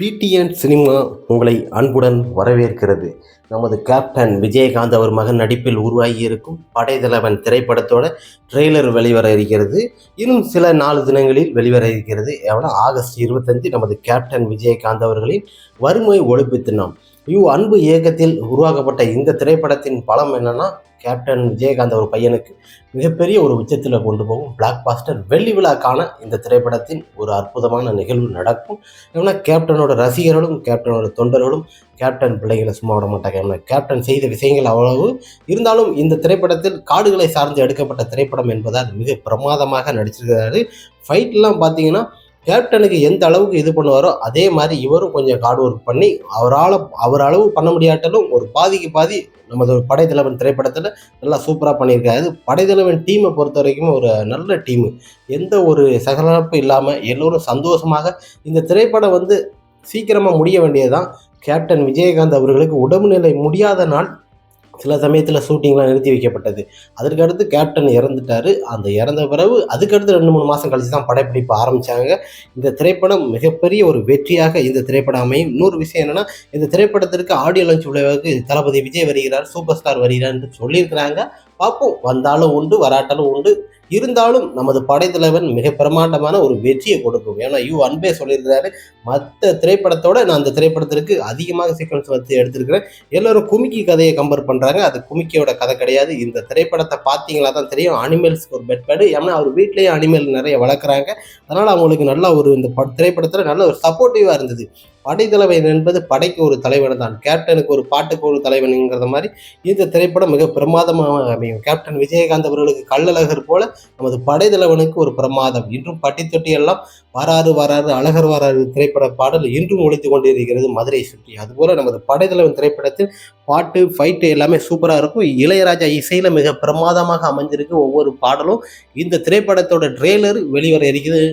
PTN cinema உங்களை அன்புடன் வரவேற்கிறது. நமது கேப்டன் விஜயகாந்த் அவர் மகன் நடிப்பில் உருவாகி இருக்கும் படைத்தலைவன் திரைப்படத்தோட ட்ரெய்லர் வெளிவர இருக்கிறது. இன்னும் சில நாலு தினங்களில் வெளிவர இருக்கிறது. எவ்வளோ ஆகஸ்ட் இருபத்தஞ்சு நமது கேப்டன் விஜயகாந்த் அவர்களின் வறுமை ஒழிப்பு தினம். யு அன்பு இயக்கத்தில் உருவாக்கப்பட்ட இந்த திரைப்படத்தின் பலம் என்னன்னா கேப்டன் விஜயகாந்த் ஒரு பையனுக்கு மிகப்பெரிய ஒரு உச்சத்தில் கொண்டு போகும் பிளாக் பாஸ்டர் வெள்ளி விழாக்கான இந்த திரைப்படத்தின் ஒரு அற்புதமான நிகழ்வு நடக்கும். ஏன்னா கேப்டனோட ரசிகர்களும் கேப்டனோட தொண்டர்களும் கேப்டன் பிள்ளைகளை சும்மா விட மாட்டாங்க. ஏன்னா கேப்டன் செய்த விஷயங்கள் அவ்வளவு. இருந்தாலும் இந்த திரைப்படத்தில் காடுகளை சார்ந்து எடுக்கப்பட்ட திரைப்படம் என்பதால் மிக பிரமாதமாக நடிச்சிருக்கிறாரு. ஃபைட்லாம் பார்த்தீங்கன்னா கேப்டனுக்கு எந்த அளவுக்கு இது பண்ணுவாரோ அதே மாதிரி இவரும் கொஞ்சம் கார்டு ஒர்க் பண்ணி அவரால் அவர் அளவு பண்ண முடியாட்டாலும் ஒரு பாதிக்கு பாதி நமது ஒரு படைத்தலைவன் திரைப்படத்தில் நல்லா சூப்பராக பண்ணியிருக்காரு. படைத்தலைவன் டீமை பொறுத்த வரைக்கும் ஒரு நல்ல டீமு எந்த ஒரு சகலப்பு இல்லாமல் எல்லோரும் சந்தோஷமாக இந்த திரைப்படம் வந்து சீக்கிரமாக முடிய வேண்டியதுதான். கேப்டன் விஜயகாந்த் அவர்களுக்கு உடம்புநிலை முடியாத நாள். சில சமயத்தில் ஷூட்டிங்லாம் நிறுத்தி வைக்கப்பட்டது. அதற்கு அடுத்து கேப்டன் இறந்துட்டார். அந்த இறந்த பிறகு அதுக்கடுத்து ரெண்டு மூணு மாதம் கழிச்சு தான் படப்பிடிப்பு ஆரம்பித்தாங்க இந்த திரைப்படம் மிகப்பெரிய ஒரு வெற்றியாக இந்த திரைப்படம் அமையும். இன்னொரு விஷயம் என்னென்னா இந்த திரைப்படத்திற்கு ஆடியோ லான்ச் விளைவாக தளபதி விஜய் வருகிறார் சூப்பர் ஸ்டார் வருகிறார்னு சொல்லியிருக்கிறாங்க. பார்ப்போம். வந்தாலும் உண்டு வராட்டாலும் உண்டு. இருந்தாலும் நமது படைத்தலைவன் மிக பிரமாண்டமான ஒரு வெற்றியை கொடுக்கும். ஏன்னா யூ அன்பே சொல்லியிருக்கிறாரு. மற்ற திரைப்படத்தோட நான் அந்த திரைப்படத்திற்கு அதிகமாக சீக்வன்ஸ் வந்து எடுத்திருக்கிறேன். எல்லோரும் குமிக்கி கதையை கம்பேர் பண்ணுறாங்க அது குமிக்கியோட கதை கிடையாது. இந்த திரைப்படத்தை பார்த்தீங்களா தான் தெரியும். அனிமல்ஸ்க்கு ஒரு பெட் பேடு ஏன்னா அவர் வீட்லேயே அனிமல் நிறைய வளர்க்குறாங்க. அதனால் அவங்களுக்கு நல்ல ஒரு இந்த ப திரைப்படத்தில் நல்ல ஒரு சப்போர்ட்டிவாக இருந்தது. படைத்தலைவன் என்பது படைக்கு ஒரு தலைவன் தான். கேப்டனுக்கு ஒரு பாட்டுக்கு ஒரு தலைவனுங்கிறத மாதிரி இந்த திரைப்படம் மிக பிரமாதமாக அமையும். கேப்டன் விஜயகாந்த் அவர்களுக்கு கள்ளழகர் போல நமது படைத்தலைவனுக்கு ஒரு பிரமாதம். இன்றும் பட்டி எல்லாம் வராறு வராறு அழகர் வராறு திரைப்பட பாடல் இன்றும் ஒழித்து கொண்டிருக்கிறது மதுரை சுற்றி. அதுபோல நமது படைத்தலைவன் திரைப்படத்தில் பாட்டு ஃபைட்டு எல்லாமே சூப்பராக இருக்கும். இளையராஜா இசையில் மிக பிரமாதமாக அமைஞ்சிருக்கு ஒவ்வொரு பாடலும். இந்த திரைப்படத்தோட ட்ரெய்லர் வெளிவர இருக்கிறது.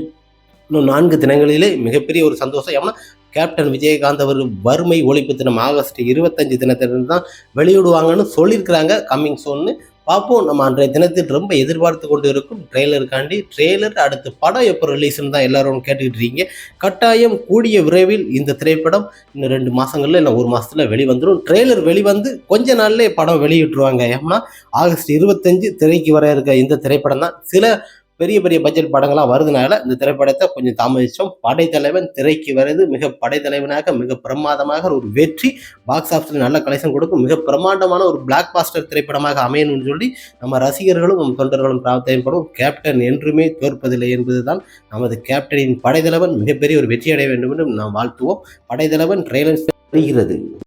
இன்னும் நான்கு தினங்களிலே மிகப்பெரிய ஒரு சந்தோஷம். ஏன்னா கேப்டன் விஜயகாந்த் அவர் வறுமை ஒழிப்பு தினம் ஆகஸ்ட் இருபத்தஞ்சு தினத்திலிருந்து தான் வெளியிடுவாங்கன்னு சொல்லியிருக்கிறாங்க. கம்மிங் சோன்னு பார்ப்போம். நம்ம அன்றைய தினத்தில் ரொம்ப எதிர்பார்த்து கொண்டு இருக்கும் ட்ரெய்லருக்காண்டி ட்ரெய்லர் அடுத்து படம் எப்போ ரிலீஸ்னு தான் எல்லாரும் கேட்டுக்கிட்டு இருக்கீங்க. கட்டாயம் கூடிய விரைவில் இந்த திரைப்படம் இன்னும் ரெண்டு மாதங்களில் இல்லை ஒரு மாதத்தில் வெளிவந்துடும் ட்ரெய்லர் வெளிவந்து கொஞ்ச நாள்லேயே படம் வெளியிட்டுருவாங்க. ஏன்னா ஆகஸ்ட் இருபத்தஞ்சு திரைக்கு வர இருக்க இந்த திரைப்படம் தான் சில பெரிய பெரிய பட்ஜெட் படங்களாக வருதுனால இந்த திரைப்படத்தை கொஞ்சம் தாமதிச்சோம். படைத்தலைவன் திரைக்கு வருது. மிக படைத்தலைவனாக மிக பிரமாதமாக ஒரு வெற்றி பாக்ஸ் ஆஃபீஸில் நல்ல கலெக்ஷன் கொடுக்கும். மிக பிரமாண்டமான ஒரு பிளாக் பாஸ்டர் திரைப்படமாக அமையணும்னு சொல்லி நம்ம ரசிகர்களும் நம்ம தொண்டர்களும் பிரார்த்தனைப்படும் கேப்டன் என்றுமே தோற்பதில்லை என்பதுதான் நமது கேப்டனின் படைத்தலைவன். மிகப்பெரிய ஒரு வெற்றி அடைய வேண்டும் என்று நாம் வாழ்த்துவோம். படைத்தலைவன் ட்ரெய்லர் வருகிறது